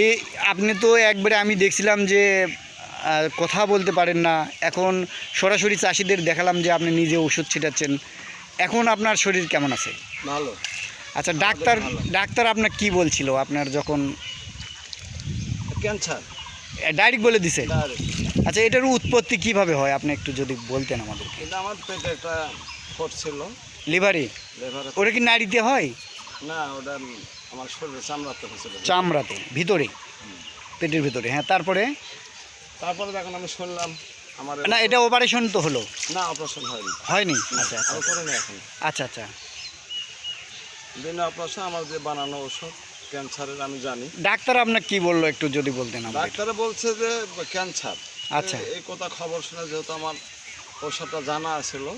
এ আপনি তো একবারে আমি দেখছিলাম যে কথা বলতে পারেন না। এখন সরাসরি চাষিদের দেখালাম যে আপনি নিজে ওষুধ ছিটাচ্ছেন। এখন আপনার শরীর কেমন আছে? ভালো। আচ্ছা ডাক্তার ডাক্তার আপনার কি বলছিল আপনার যখন? ক্যান্সার। ডাইরেক্ট বলে দিছে? আচ্ছা এটার উৎপত্তি কীভাবে হয়? আপনি একটু যদি বলতেন আমাদের কিন্তু আমার পেটে একটা ফোট ছিল। লিভারে? লেভার ওটা কি নাড়িতে হয়? না ওটা আমার শরীরে চামড়াতে হয়েছিল চামড়াতে ভিতরে? পেটের ভিতরে হ্যাঁ তারপরে? তারপরে যখন আমি শুনলাম আমার না এটা অপারেশন তো হলো? না অপারেশন হয়নি। হয়নি? আচ্ছা আচ্ছা। আমি করিনি এখন। আচ্ছা আচ্ছা। বিনা অপারেশন আমার যে বানানো ওষুধ ক্যান্সারের আমি জানি। ডাক্তার আপনার কি বলল একটু যদি বলতেন ডাক্তারে বলছে যে ক্যান্সার। আচ্ছা। এই- এই কথা খবর শুনে যেহেতু আমার ওষুধটা জানা ছিল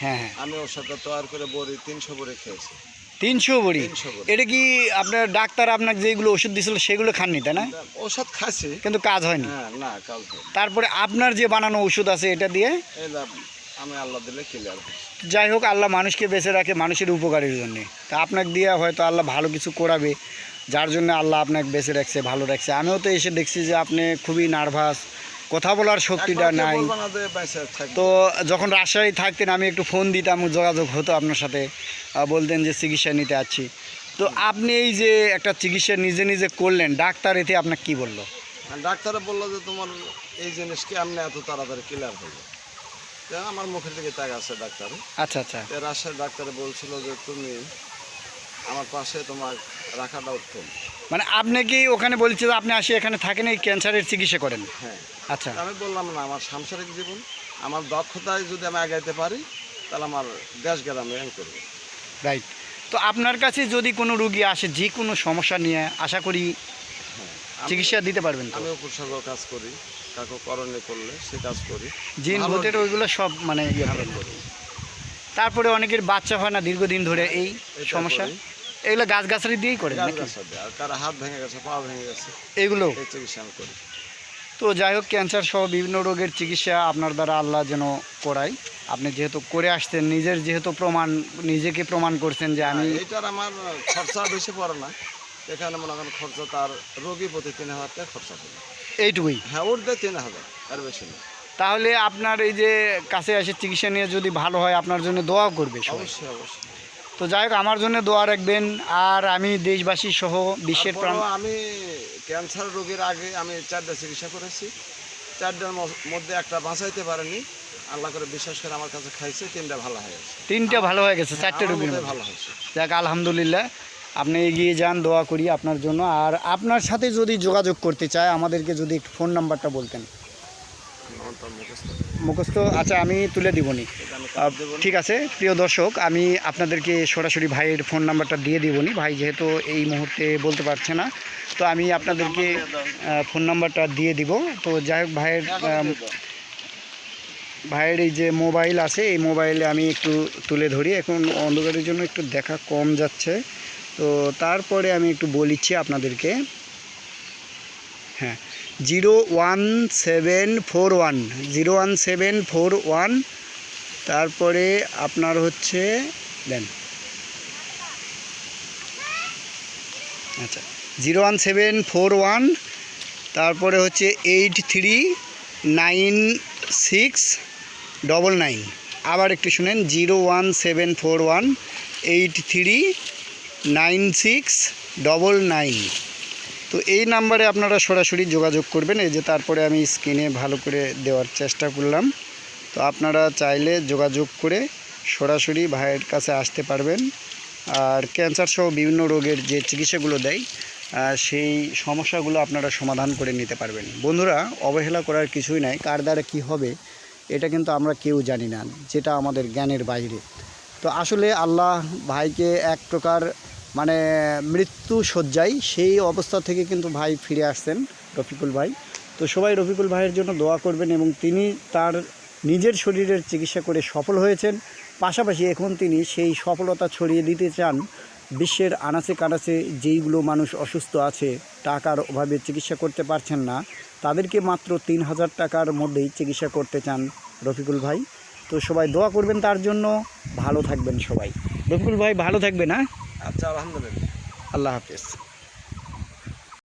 হ্যাঁ হ্যাঁ। আমি ওষুধটা তৈরি করে বড়ি তিনশো বড়ি খেয়েছি। তিনশো বড়ি। এটা কি আপনার ডাক্তার আপনাকে যেগুলো ওষুধ দিয়েছিল সেগুলো খাননি তাই না? ওষুধ খাচ্ছি কিন্তু কাজ হয়নি। হ্যাঁ না তারপরে আপনার যে বানানো ওষুধ আছে এটা দিয়ে? আমি আল্লাহ দিলে ক্লিয়ার যাই হোক আল্লাহ মানুষকে বেঁচে রাখে মানুষের উপকারের জন্যে। তা আপনাকে দিয়ে হয়তো আল্লাহ ভালো কিছু করাবে যার জন্য আল্লাহ আপনাকে বেঁচে রাখছে ভালো রাখছে। আমিও তো এসে দেখছি যে আপনি খুবই নার্ভাস কথা বলার শক্তিটা নাই। তো যখন রাজশাহী থাকতেন আমি একটু ফোন দিতাম যোগাযোগ হতো আপনার সাথে। বলতেন যে চিকিৎসা নিতে আসছি। তো আপনি এই যে একটা চিকিৎসা নিজে নিজে করলেন ডাক্তার এতে আপনাকে কি বলল? ডাক্তারে বলল যে তোমার এই জিনিসকে আপনি এত তাড়াতাড়ি ক্লিয়ার তো আমার মুখের দিকে তাক আছে ডাক্তার। আচ্ছা আচ্ছা। রাজশাহী ডাক্তারে বলছিল যে তুমি আমার পাশে তোমার রাখাটা উত্তম। মানে আপনি কি ওখানে বলছে যে আপনি আসি এখানে থাকেন এই ক্যান্সারের চিকিৎসা করেন? হ্যাঁ। আচ্ছা। আমি বললাম না আমার সাংসারিক জীবন আমার দক্ষতায় যদি আমি আগাইতে পারি তাহলে আমার দেশ গ্রামে আমি করব। রাইট তো আপনার কাছে যদি কোনো রুগী আসে যে কোনো সমস্যা নিয়ে আশা করি চিকিৎসা দিতে পারবেন আমি উপসর্গ কাজ করি কাকু করণে করলে সে কাজ করি। জিন ভূতের ওইগুলো সব মানে ইয়ে। তারপরে অনেকের বাচ্চা হয় না দীর্ঘদিন ধরে এই সমস্যা। করি। এগুলো গাছগাছালি দিয়েই গাছ দেয়। আর কারও হাত ভেঙে গেছে পা ভেঙে গেছে এগুলো? চিকিৎসা আমি করি। তো যাই হোক ক্যান্সার সহ বিভিন্ন রোগের চিকিৎসা আপনার দ্বারা আল্লাহ যেন করাই আপনি যেহেতু করে আসতেন নিজের যেহেতু প্রমাণ নিজেকে প্রমাণ করছেন যে আমি হ্যাঁ, এইটার আমার খরচা বেশি পড়ে না। এখানে মনে করেন খরচা তার রোগী প্রতি তিন হাজার টাকা খরচা পড়ে। এইটুকুই? হ্যাঁ ওর দেয় তিন হাজার আর বেশি না। তাহলে আপনার এই যে কাছে এসে চিকিৎসা নিয়ে যদি ভালো হয় আপনার জন্য দোয়াও করবে অবশ্যই অবশ্যই। তো যাই হোক আমার জন্য দোয়া রাখবেন। আর আমি দেশবাসী সহ বিশ্বের প্রাণ আমি ক্যান্সার রোগীর আগে আমি চারটা চিকিৎসা করেছি। চারটার মধ্যে একটা বাঁচাইতে পারেনি। আল্লাহ করে বিশ্বাস করে আমার কাছে খাইছে তিনটা ভালো হয়ে গেছে। তিনটা ভালো হয়ে গেছে চারটে রোগীর। ভালো হয়েছে। যাক আলহামদুলিল্লাহ। আপনি এগিয়ে যান দোয়া করি আপনার জন্য। আর আপনার সাথে যদি যোগাযোগ করতে চায় আমাদেরকে যদি একটু ফোন নাম্বারটা বলতেন। মুখস্থ আচ্ছা আমি তুলে দিবনি। ঠিক আছে, প্রিয় দর্শক, আমি আপনাদেরকে সরাসরি ভাইয়ের ফোন নাম্বারটা দিয়ে দিবনি ভাই যেহেতু এই মুহূর্তে বলতে পারছে না, তো আমি আপনাদেরকে ফোন নাম্বারটা দিয়ে দিব তো যাই হোক, ভাইয়ের। ভাইয়ের এই যে মোবাইল আছে, এই মোবাইলে আমি একটু তুলে ধরি এখন অন্ধকারের জন্য একটু দেখা কম যাচ্ছে তো তারপরে আমি একটু বলিচ্ছি আপনাদেরকে হ্যাঁ zero one seven four one, zero one seven four one, তারপরে আপনার হচ্ছে দেন। আচ্ছা zero one seven four one, তারপরে হচ্ছে eight three nine six double nine. আবার একটু শুনেন, zero one seven four one, eight three nine six double nine. তো এই নাম্বারে আপনারা সরাসরি যোগাযোগ করবেন, এই যে তারপরে আমি স্ক্রিনে ভালো করে দেওয়ার চেষ্টা করলাম। তো আপনারা চাইলে যোগাযোগ করে সরাসরি ভাইয়ের কাছে আসতে পারবেন। আর ক্যান্সার সহ বিভিন্ন রোগের যে চিকিৎসাগুলো দেয় সেই সমস্যাগুলো আপনারা সমাধান করে নিতে পারবেন। বন্ধুরা, অবহেলা করার কিছুই নাই, কার দ্বারা কী হবে, এটা কিন্তু আমরা কেউ জানি না, যেটা আমাদের জ্ঞানের বাইরে। তো আসলে আল্লাহ ভাইকে এক প্রকার মানে মৃত্যু শয্যায় সেই অবস্থা থেকে কিন্তু ভাই ফিরে আসছেন রফিকুল ভাই। তো সবাই রফিকুল ভাইয়ের জন্য দোয়া করবেন এবং তিনি তার নিজের শরীরের চিকিৎসা করে সফল হয়েছেন। পাশাপাশি এখন তিনি সেই সফলতা ছড়িয়ে দিতে চান বিশ্বের আনাচে কানাচে যেইগুলো মানুষ অসুস্থ আছে, টাকার অভাবে চিকিৎসা করতে পারছেন না, তাদেরকে মাত্র তিন হাজার টাকার মধ্যেই চিকিৎসা করতে চান রফিকুল ভাই। তো সবাই দোয়া করবেন তার জন্য। ভালো থাকবেন সবাই। রফিকুল ভাই, ভালো থাকবে হ্যাঁ? আচ্ছা আলহামদুলিল্লাহ। আল্লাহ হাফেজ।